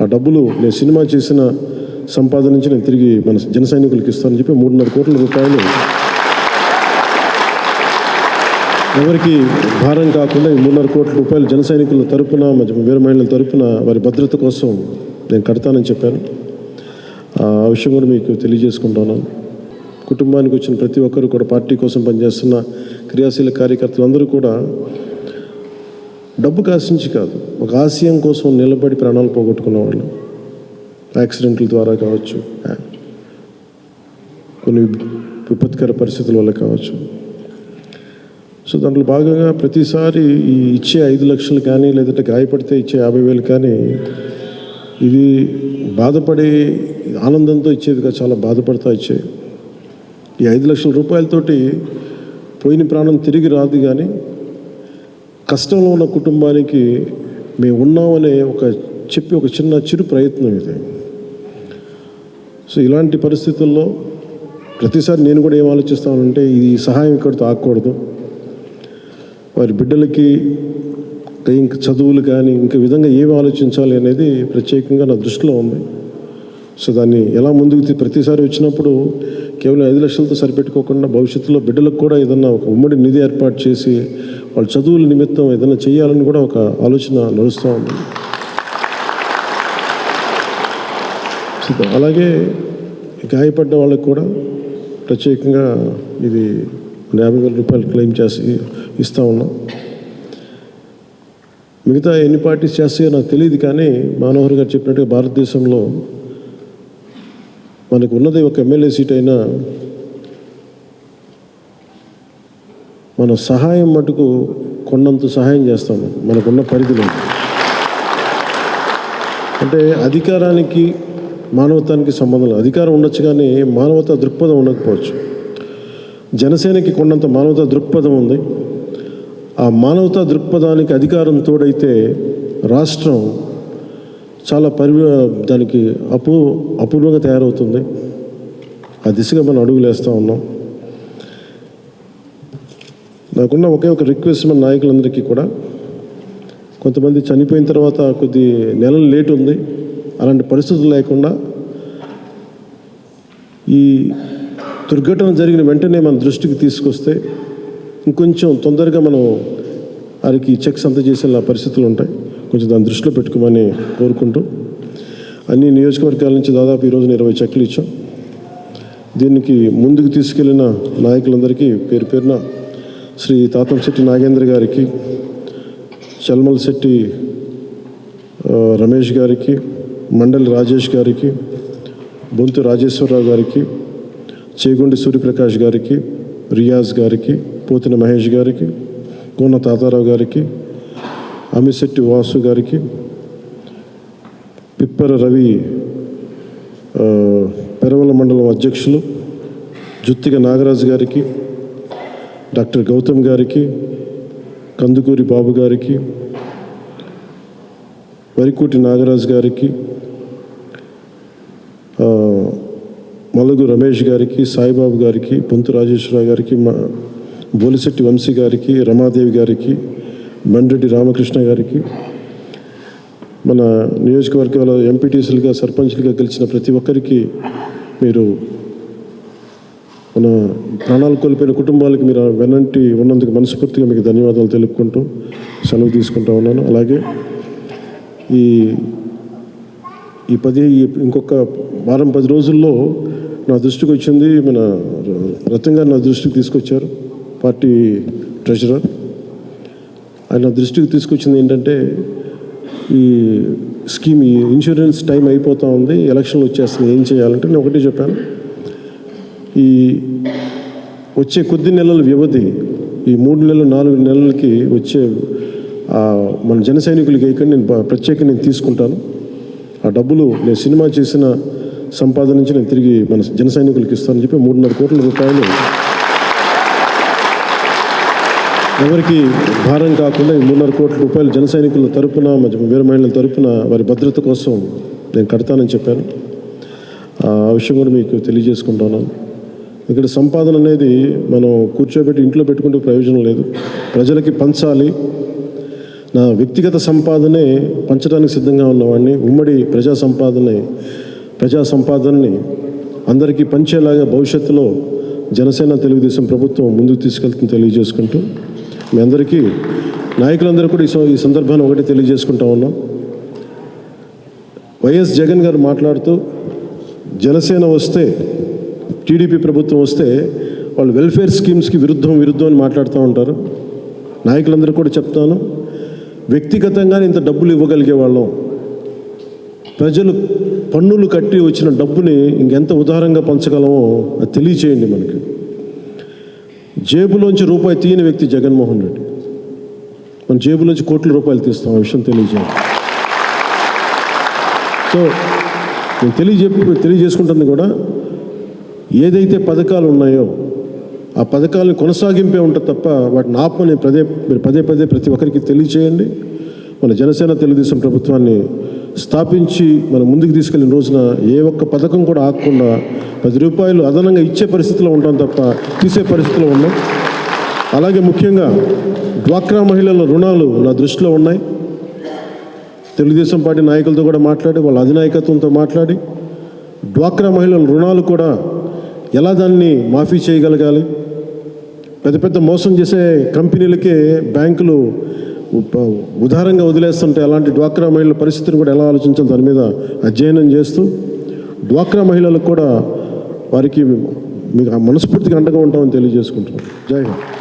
ఆ డబ్బులు నేను సినిమా చేసిన సంపాదన నుంచి నేను తిరిగి మన జన సైనికులకు ఇస్తానని చెప్పి మూడున్నర కోట్ల రూపాయలు ఎవరికి భారం కాకుండా ఈ మూడున్నర కోట్ల రూపాయలు జన సైనికుల తరపున వీర మహిళల తరపున వారి భద్రత కోసం నేను కడతానని చెప్పాను. ఆ విషయం కూడా మీకు తెలియజేసుకుంటున్నాను కుటుంబానికి వచ్చిన ప్రతి ఒక్కరు కూడా పార్టీ కోసం పనిచేస్తున్న క్రియాశీల కార్యకర్తలు అందరూ కూడా డబ్బు కాశించి కాదు ఒక ఆశయం కోసం నిలబడి ప్రాణాలు పోగొట్టుకున్న వాళ్ళు యాక్సిడెంట్ల ద్వారా కావచ్చు కొన్ని విపత్కర పరిస్థితుల వల్ల కావచ్చు. సో దాంట్లో భాగంగా ప్రతిసారి ఈ ఇచ్చే ఐదు లక్షలు కానీ లేదంటే గాయపడితే ఇచ్చే యాభై వేలు కానీ ఇది బాధపడే ఆనందంతో ఇచ్చేదిగా చాలా బాధపడతా ఇచ్చేది ఈ ఐదు లక్షల రూపాయలతోటి పోయిన ప్రాణం తిరిగి రాదు కానీ కష్టంలో ఉన్న కుటుంబానికి మేము ఉన్నామనే ఒక చెప్పి ఒక చిన్న చిరు ప్రయత్నం ఇది. సో ఇలాంటి పరిస్థితుల్లో ప్రతిసారి నేను కూడా ఏం ఆలోచిస్తానంటే ఈ సహాయం ఇక్కడితో ఆకూడదు వారి బిడ్డలకి ఇంకా చదువులు కానీ ఇంక విధంగా ఏమి ఆలోచించాలి అనేది ప్రత్యేకంగా నా దృష్టిలో ఉంది. సో దాన్ని ఎలా ముందుకు ప్రతిసారి వచ్చినప్పుడు కేవలం ఐదు లక్షలతో సరిపెట్టుకోకుండా భవిష్యత్తులో బిడ్డలకు కూడా ఏదన్నా ఒక ఉమ్మడి నిధి ఏర్పాటు చేసి వాళ్ళ చదువుల నిమిత్తం ఏదైనా చేయాలని కూడా ఒక ఆలోచన నడుస్తూ ఉంది. అలాగే గాయపడ్డ వాళ్ళకి కూడా ప్రత్యేకంగా ఇది యాభై వేల రూపాయలు క్లెయిమ్ చేసి ఇస్తూ ఉన్నాం. మిగతా ఎన్ని పార్టీస్ చేస్తాయో నాకు తెలియదు కానీ మనోహర్ గారు చెప్పినట్టుగా భారతదేశంలో మనకు ఉన్నది ఒక ఎమ్మెల్యే సీట్ అయినా మన సహాయం మటుకు కొండంత సహాయం చేస్తాము. మనకున్న పరిధిలో. అంటే అధికారానికి మానవతానికి సంబంధం అధికారం ఉండొచ్చు కానీ మానవతా దృక్పథం ఉండకపోవచ్చు. జనసేనకి కొండంత మానవతా దృక్పథం ఉంది. ఆ మానవతా దృక్పథానికి అధికారం తోడైతే రాష్ట్రం చాలా పరి దానికి అపూ అపూర్వంగా తయారవుతుంది. ఆ దిశగా మనం అడుగులేస్తూ ఉన్నాం. నాకున్న ఒకే ఒక రిక్వెస్ట్ మన నాయకులందరికీ కూడా. కొంతమంది చనిపోయిన తర్వాత కొద్ది నెలలు లేట్ ఉంది. అలాంటి పరిస్థితులు లేకుండా ఈ దుర్ఘటన జరిగిన వెంటనే మన దృష్టికి తీసుకొస్తే ఇంకొంచెం తొందరగా మనం వారికి చెక్స్ అంత చేసేలా పరిస్థితులు ఉంటాయి. కొంచెం దాన్ని దృష్టిలో పెట్టుకోమని కోరుకుంటూ. అన్ని నియోజకవర్గాల నుంచి దాదాపు ఈరోజు ఇరవై చెక్లు ఇచ్చాం. దీనికి ముందుకు తీసుకెళ్ళిన నాయకులందరికీ పేరు పేరున శ్రీ తాతంశెట్టి నాగేంద్ర గారికి చల్మల్ శెట్టి రమేష్ గారికి మండలి రాజేష్ గారికి బొంతు రాజేశ్వరరావు గారికి చేగుండి సూర్యప్రకాష్ గారికి రియాజ్ గారికి పోతిన మహేష్ గారికి కోన తాతారావు గారికి అమిశెట్టి వాసు గారికి పిప్పర రవి పెరవల మండలం అధ్యక్షులు జుత్తిక నాగరాజు గారికి డాక్టర్ గౌతమ్ గారికి కందుకూరి బాబు గారికి వరికూటి నాగరాజు గారికి మలుగు రమేష్ గారికి సాయిబాబు గారికి పొంతు రాజేశ్వరరావు గారికి మా బోలిశెట్టి వంశీ గారికి రమాదేవి గారికి బండ్రెడ్డి రామకృష్ణ గారికి మన నియోజకవర్గాల ఎంపీటీసీలుగా సర్పంచ్లుగా గెలిచిన ప్రతి ఒక్కరికి మీరు మన ప్రాణాలు కోల్పోయిన కుటుంబాలకి మీరు వెనంటి ఉన్నందుకు మనస్ఫూర్తిగా మీకు ధన్యవాదాలు తెలుపుకుంటూ సెలవు తీసుకుంటా ఉన్నాను. అలాగే ఈ ఈ పది ఈ ఇంకొక వారం పది రోజుల్లో నా దృష్టికి వచ్చింది మన రతన్ గారు నా దృష్టికి తీసుకొచ్చారు పార్టీ ట్రెజరర్. ఆయన దృష్టికి తీసుకొచ్చింది ఏంటంటే ఈ స్కీమ్ ఈ ఇన్సూరెన్స్ టైం అయిపోతూ ఉంది ఎలక్షన్లు వచ్చేస్తుంది ఏం చేయాలంటే నేను ఒకటే చెప్పాను. ఈ వచ్చే కొద్ది నెలల వ్యవధి ఈ మూడు నెలలు నాలుగు నెలలకి వచ్చే మన జన సైనికులకి వేయకుండా నేను ప్రత్యేకంగా నేను తీసుకుంటాను. ఆ డబ్బులు నేను సినిమా చేసిన సంపాదన నుంచి నేను తిరిగి మన జన సైనికులకి ఇస్తానని చెప్పి మూడున్నర కోట్ల రూపాయలు ఎవరికి భారం కాకుండా ఈ మూడున్నర కోట్ల రూపాయలు జన సైనికుల తరపున వీర మహిళల తరపున వారి భద్రత కోసం నేను కడతానని చెప్పాను. ఆ విషయం కూడా మీకు తెలియజేసుకుంటున్నాను. ఇక్కడ సంపాదన అనేది మనం కూర్చోబెట్టి ఇంట్లో పెట్టుకుంటే ప్రయోజనం లేదు. ప్రజలకి పంచాలి. నా వ్యక్తిగత సంపాదనే పంచడానికి సిద్ధంగా ఉన్నవాడిని ఉమ్మడి ప్రజా సంపాదనే ప్రజా సంపాదనని అందరికీ పంచేలాగా భవిష్యత్తులో జనసేన తెలుగుదేశం ప్రభుత్వం ముందుకు తీసుకెళ్తుంది తెలియజేసుకుంటూ మీ అందరికీ నాయకులందరూ కూడా ఈ ఈ సందర్భాన్ని ఒకటి తెలియజేసుకుంటా ఉన్నాం. వైఎస్ జగన్ గారు మాట్లాడుతూ జనసేన వస్తే టీడీపీ ప్రభుత్వం వస్తే వాళ్ళు వెల్ఫేర్ స్కీమ్స్కి విరుద్ధం విరుద్ధం అని మాట్లాడుతూ ఉంటారు. నాయకులందరూ కూడా చెప్తాను. వ్యక్తిగతంగా ఇంత డబ్బులు ఇవ్వగలిగే వాళ్ళం. ప్రజలు పన్నులు కట్టి వచ్చిన డబ్బుని ఇంకెంత ఉదారంగా పంచగలమో అది తెలియచేయండి మనకి. జేబులోంచి రూపాయి తీయని వ్యక్తి జగన్మోహన్ రెడ్డి. మన జేబులోంచి కోట్ల రూపాయలు తీస్తాం ఆ విషయం తెలియజేయండి సో నేను తెలియజెప్పి తెలియజేసుకుంటుంది కూడా ఏదైతే పథకాలు ఉన్నాయో ఆ పథకాలను కొనసాగింపే ఉంటుంది తప్ప వాటిని ఆపమని పదే మీరు పదే పదే ప్రతి ఒక్కరికి తెలియచేయండి. మన జనసేన తెలుగుదేశం ప్రభుత్వాన్ని స్థాపించి మనం ముందుకు తీసుకెళ్ళిన రోజున ఏ ఒక్క పథకం కూడా ఆగకుండా పది రూపాయలు అదనంగా ఇచ్చే పరిస్థితిలో ఉంటాం తప్ప తీసే పరిస్థితిలో ఉన్నాం. అలాగే ముఖ్యంగా డ్వాక్రా మహిళల రుణాలు నా దృష్టిలో ఉన్నాయి. తెలుగుదేశం పార్టీ నాయకులతో కూడా మాట్లాడి వాళ్ళ అధినాయకత్వంతో మాట్లాడి డ్వాక్రా మహిళల రుణాలు కూడా ఎలా దాన్ని మాఫీ చేయగలగాలి? పెద్ద పెద్ద మోసం చేసే కంపెనీలకే బ్యాంకులు ఉదారంగా వదిలేస్తుంటే అలాంటి డ్వాక్రా మహిళల పరిస్థితిని కూడా ఎలా ఆలోచించాలి? దాని మీద అధ్యయనం చేస్తూ డ్వాక్రా మహిళలకు కూడా వారికి మీకు మనస్ఫూర్తిగా అండగా ఉంటామని తెలియజేసుకుంటున్నాం. జై హింద్.